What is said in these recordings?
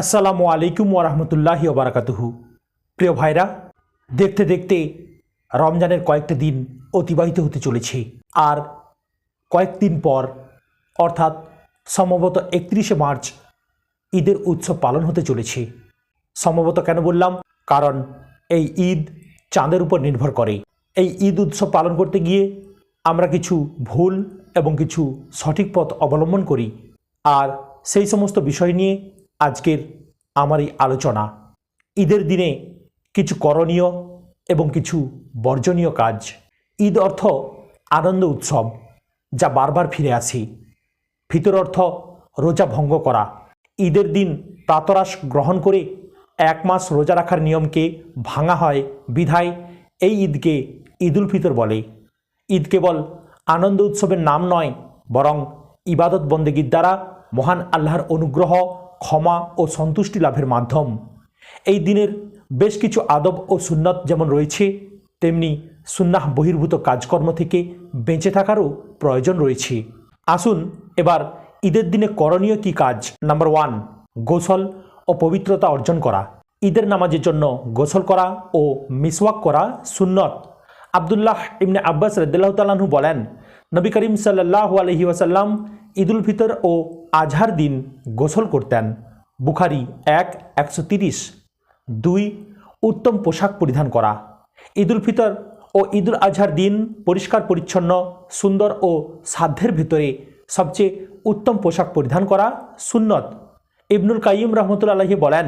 আসসালামু আলাইকুম ওরহমতুল্লাহি ওবরাকাতুহু প্রিয় ভাইরা, দেখতে দেখতে রমজানের কয়েকটা দিন অতিবাহিত হতে চলেছে। আর কয়েকদিন পর, অর্থাৎ সম্ভবত একত্রিশে মার্চ, ঈদের উৎসব পালন হতে চলেছে। সম্ভবত কেন বললাম? কারণ এই ঈদ চাঁদের উপর নির্ভর করে। এই ঈদ উৎসব পালন করতে গিয়ে আমরা কিছু ভুল এবং কিছু সঠিক পথ অবলম্বন করি। আর সেই সমস্ত বিষয় নিয়ে আজকের আমার এই আলোচনা। ঈদের দিনে কিছু করণীয় এবং কিছু বর্জনীয় কাজ। ঈদ অর্থ আনন্দ উৎসব যা বারবার ফিরে আসে। ভিতর অর্থ রোজা ভঙ্গ করা। ঈদের দিন প্রাতরাশ গ্রহণ করে এক মাস রোজা রাখার নিয়মকে ভাঙা হয়, বিধায় এই ঈদকে ঈদুল ফিতর বলে। ঈদ কেবল আনন্দ উৎসবের নাম নয়, বরং ইবাদত বন্দেগীর দ্বারা মহান আল্লাহর অনুগ্রহ ক্ষমা ও সন্তুষ্টি লাভের মাধ্যম। এই দিনের বেশ কিছু আদব ও সুন্নত যেমন রয়েছে, তেমনি সুন্নাহ বহির্ভূত কাজকর্ম থেকে বেঁচে থাকারও প্রয়োজন রয়েছে। আসুন এবার ঈদের দিনে করণীয় কি কাজ? নাম্বার ওয়ান, গোসল ও পবিত্রতা অর্জন করা। ঈদের নামাজের জন্য গোসল করা ও মিসওয়াক করা সুন্নত। আবদুল্লাহ ইবনে আব্বাস রদ্দাল্লাহ তালাহু বলেন, নবী করিম সাল্লাহ আলহি ওয়াসাল্লাম ঈদুল ফিতর ও আজহার দিন গোসল করতেন। বুখারি এক, একশো তিরিশ। দুই, উত্তম পোশাক পরিধান করা। ঈদুল ফিতর ও ঈদুল আজহার দিন পরিষ্কার পরিচ্ছন্ন, সুন্দর ও সাধ্যের ভিতরে সবচেয়ে উত্তম পোশাক পরিধান করা সুন্নত। ইবনুল কাইম রহমতুল্লাহি বলেন,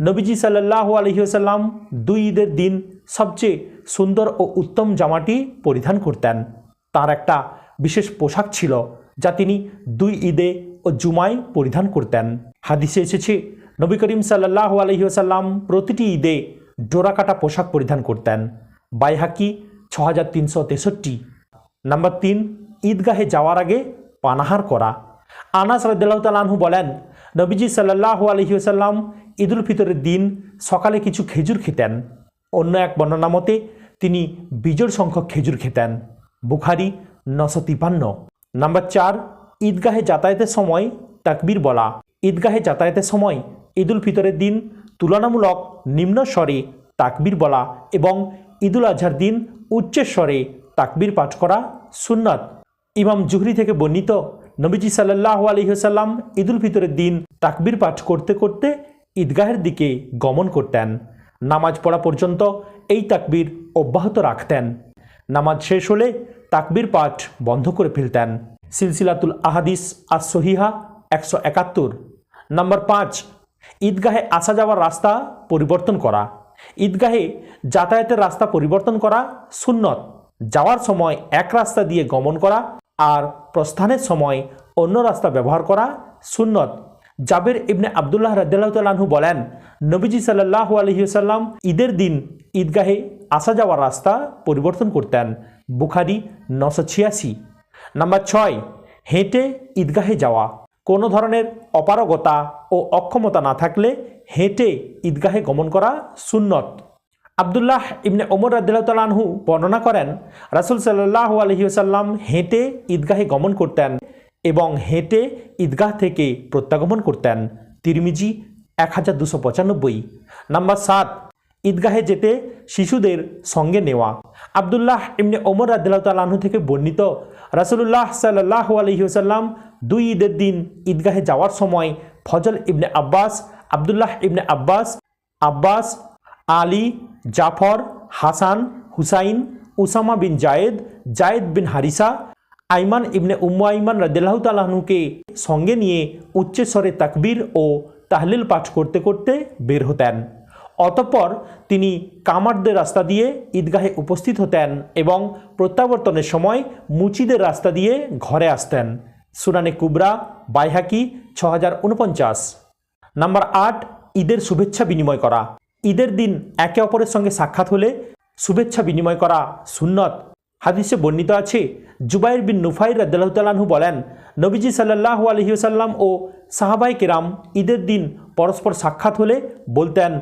নবীজি সাল্লাহ আলহিউসাল্লাম দুই ঈদের দিন সবচেয়ে সুন্দর ও উত্তম জামাটি পরিধান করতেন। তার একটা বিশেষ পোশাক ছিল যা তিনি দুই ঈদে ও জুমায় পরিধান করতেন। হাদিসে এসেছে, নবী করিম সাল্লাহ আলহিউসাল্লাম প্রতিটি ঈদে ডোরাকাটা পোশাক পরিধান করতেন। বাইহাকি ছ হাজার তিনশো তেষট্টি। নাম্বার তিন, ঈদগাহে যাওয়ার আগে পানাহার করা। আনাস রদ্দাল্লাহ তালাহু বলেন, নবীজি সাল্লাহ আলহিউসাল্লাম ঈদুল ফিতরের দিন সকালে কিছু খেজুর খেতেন। অন্য এক বর্ণনা মতে, তিনি বিজোড় সংখ্যক খেজুর খেতেন। বুখারি নশো তিপান্ন। নাম্বার চার, ঈদগাহে যাতায়াতের সময় তাকবীর বলা। ঈদগাহে যাতায়াতের সময় ঈদুল ফিতরের দিন তুলনামূলক নিম্ন স্বরে তাকবীর বলা এবং ঈদুল আজহার দিন উচ্চের স্বরে তাকবীর পাঠ করা সুন্নত। ইমাম জুহরি থেকে বর্ণিত নবীজি সাল্লাহ আলহিহসাল্লাম ঈদুল ফিতরের দিন তাকবীর পাঠ করতে করতে ঈদগাহের দিকে গমন করতেন। নামাজ পড়া পর্যন্ত এই তাকবীর অব্যাহত রাখতেন। নামাজ শেষ হলে তাকবীর পাঠ বন্ধ করে ফেলতেন। সিলসিলাতুল আহাদিস আর সহিহা একশো একাত্তর। নাম্বার পাঁচ, ঈদগাহে আসা যাওয়ার রাস্তা পরিবর্তন করা। ঈদগাহে যাতায়াতের রাস্তা পরিবর্তন করা, সুন্নত। যাওয়ার সময় এক রাস্তা দিয়ে গমন করা আর প্রস্থানের সময় অন্য রাস্তা ব্যবহার করা, সুন্নত। জাবের ইবনে আবদুল্লাহ রাজ্লাহ বলেন, নবীজি সাল্লাহ আলহিউসাল্লাম ঈদের দিন ঈদগাহে আসা যাওয়ার রাস্তা পরিবর্তন করতেন বুখারি নশো ছিয়াশি। নাম্বার ছয়, হেঁটে ঈদগাহে যাওয়া। কোনো ধরনের অপারগতা ও অক্ষমতা না থাকলে হেঁটে ঈদগাহে গমন করা সুন্নত। আবদুল্লাহ ইবনে ওমর রাদিল্লাহতালাহু বর্ণনা করেন, রাসুল সাল্লাহ আলহিউসাল্লাম হেঁটে ঈদগাহে গমন করতেন এবং হেঁটে ঈদগাহ থেকে প্রত্যাগমন করতেন। তিরমিজি এক হাজার দুশো পঁচানব্বই। নাম্বার সাত ঈদগাহে যেতে শিশুদের সঙ্গে নেওয়া। আবদুল্লাহ ইবনে ওমর রাদিল্লাহতালাহু থেকে বর্ণিত, রাসুলুল্লাহ সাল্লাহ আলহিউসাল্লাম দুই ঈদের দিন ঈদগাহে যাওয়ার সময় Fazl ibn Abbas, Abdullah ibn Abbas Abbas, Ali, Jafar, Hasan, Hussain, Usama bin Zaid Zaid bin Harisa, Ayman ibn Umm Ayman রাদিল্লাহ তালাহনুকে সঙ্গে নিয়ে উচ্চস্বরে তাকবীর ও তাহলিল পাঠ করতে করতে বের হতেন। অতঃপর তিনি কামারদের রাস্তা দিয়ে ঈদগাহে উপস্থিত হতেন এবং প্রত্যাবর্তনের সময় মুচিদের রাস্তা দিয়ে ঘরে আসতেন। সুনানে কুবরা, বাইহাকি ছ নাম্বার আট, ঈদের শুভেচ্ছা বিনিময় করা। ঈদের দিন একে অপরের সঙ্গে সাক্ষাৎ হলে শুভেচ্ছা বিনিময় করা সুন্নত। হাদিসে বর্ণিত আছে, জুবাইর বিন নুফাই রাদ্দাল্লাহু বলেন, নবীজি সাল্লাহ আলহিউসাল্লাম ও সাহাবাই কেরাম ঈদের দিন পরস্পর সাক্ষাৎ হলে বলতেন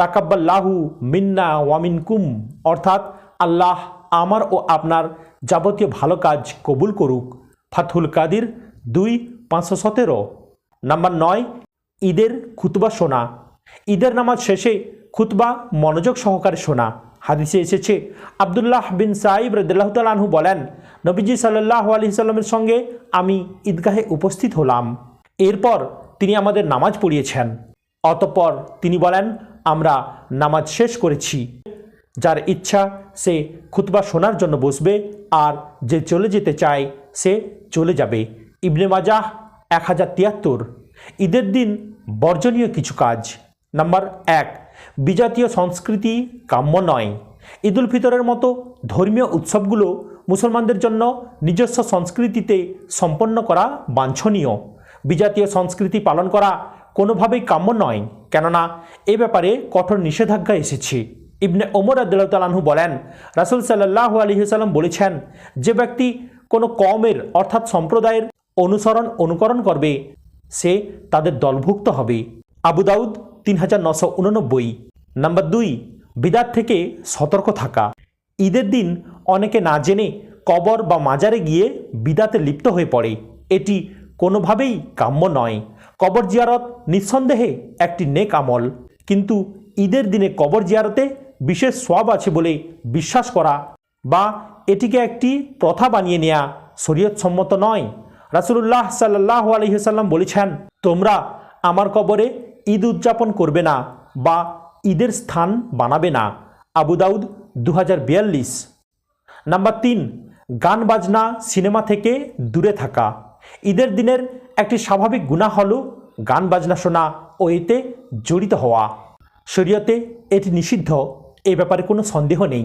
তাকাব্বাল্লাহু মিন্না ওয়ামিনকুম অর্থাৎ আল্লাহ আমার ও আপনার যাবতীয় ভালো কাজ কবুল করুক। ফাথুল কাদির দুই, পাঁচশো সতেরো। নাম্বার নয়, ঈদের খুতবা শোনা। ঈদের নামাজ শেষে খুতবা মনোযোগ সহকারে শোনা। হাদিসে এসেছে, আবদুল্লাহ বিন সাইব রদুল্লাহ তালাহু বলেন, নবীজি সাল্লাহ আলি সাল্লামের সঙ্গে আমি ঈদগাহে উপস্থিত হলাম। এরপর তিনি আমাদের নামাজ পড়িয়েছেন। অতঃপর তিনি বলেন আমরা নামাজ শেষ করেছি। যার ইচ্ছা সে খুতবা শোনার জন্য বসবে, আর যে চলে যেতে চায় সে চলে যাবে। ইবনে মাজাহ এক হাজার তিয়াত্তর। ঈদের দিন বর্জনীয় কিছু কাজ। নাম্বার এক, বিজাতীয় সংস্কৃতি কাম্য নয়। ঈদুল ফিতরের মতো ধর্মীয় উৎসবগুলো মুসলমানদের জন্য নিজস্ব সংস্কৃতিতে সম্পন্ন করা বাঞ্ছনীয়। বিজাতীয় সংস্কৃতি পালন করা কোনোভাবেই কাম্য নয়। কেননা, এ ব্যাপারে কঠোর নিষেধাজ্ঞা এসেছে। ইবনে ওমর আদালতালাহু বলেন, রাসুল সাল্লাহ আলহিসাল্লাম বলেছেন, যে ব্যক্তি কোনো কমের অর্থাৎ সম্প্রদায়ের অনুসরণ অনুকরণ করবে, সে তাদের দলভুক্ত হবে। আবু দাউদ তিন হাজার নশো উননব্বই। নাম্বার দুই, বিদাত থেকে সতর্ক থাকা। ঈদের দিন অনেকে না জেনে কবর বা মাজারে গিয়ে বিদাতে লিপ্ত হয়ে পড়ে। এটি কোনোভাবেই কাম্য নয়। কবর জিয়ারত নিঃসন্দেহে একটি নেক আমল। কিন্তু ঈদের দিনে কবর জিয়ারতে বিশেষ সব আছে বলে বিশ্বাস করা বা এটিকে একটি প্রথা বানিয়ে নেওয়া শরীয়তসম্মত নয়। রাসুলুল্লাহ সাল্লাহ আলহিহাল্লাম বলেছেন, তোমরা আমার কবরে ঈদ উদযাপন করবে না বা ঈদের স্থান বানাবে না। আবু দাউদ দু হাজার বিয়াল্লিশ। নাম্বার তিন, গান বাজনা সিনেমা থেকে দূরে থাকা। ঈদের দিনের একটি স্বাভাবিক গুণা হল গান বাজনা শোনা ও এতে জড়িত হওয়া। শরীয়তে এটি নিষিদ্ধ, এ ব্যাপারে কোনো সন্দেহ নেই।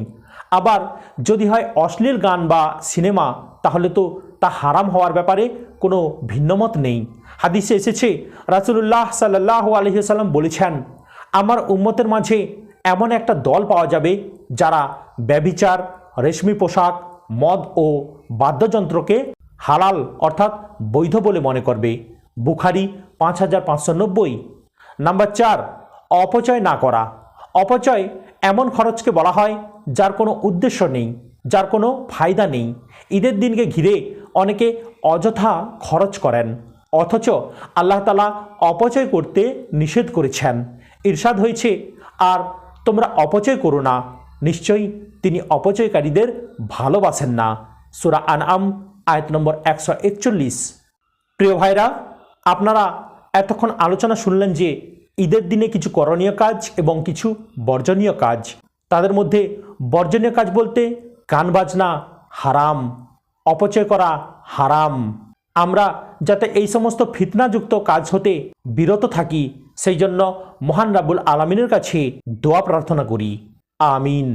আবার যদি হয় অশ্লীল গান বা সিনেমা, তাহলে তো তা হারাম হওয়ার ব্যাপারে কোনো ভিন্নমত নেই। হাদিসে এসেছে, রাসুলুল্লাহ সাল্লাহ আলহিসাল্লাম বলেছেন, আমার উম্মতের মাঝে এমন একটা দল পাওয়া যাবে যারা ব্যবিচার রেশমি পোশাক, মদ ও বাদ্যযন্ত্রকে হালাল অর্থাৎ বৈধ বলে মনে করবে। বুখারি পাঁচ হাজার পাঁচশো নব্বই। নাম্বার চার, অপচয় না করা। অপচয় এমন খরচকে বলা হয় যার কোনো উদ্দেশ্য নেই, যার কোনো ফায়দা নেই। ঈদের দিনকে ঘিরে অনেকে অযথা খরচ করেন, অথচ আল্লাহ তালা অপচয় করতে নিষেধ করেছেন। ঈর্ষাদ হয়েছে, আর তোমরা অপচয় করো না। নিশ্চয়ই তিনি অপচয়কারীদের ভালোবাসেন না। সুরা আনআম আয়াত নম্বর একশো একচল্লিশ। প্রিয় ভাইরা, আপনারা এতক্ষণ আলোচনা শুনলেন যে ঈদের দিনে কিছু করণীয় কাজ এবং কিছু বর্জনীয় কাজ। তাদের মধ্যে বর্জনীয় কাজ বলতে গান বাজনা হারাম, অপচয় করা হারাম। আমরা যাতে এই সমস্ত ফিতনাযুক্ত কাজ হতে বিরত থাকি, সেই জন্য মহান রাবুল আলমিনের কাছে দোয়া প্রার্থনা করি। আমিন।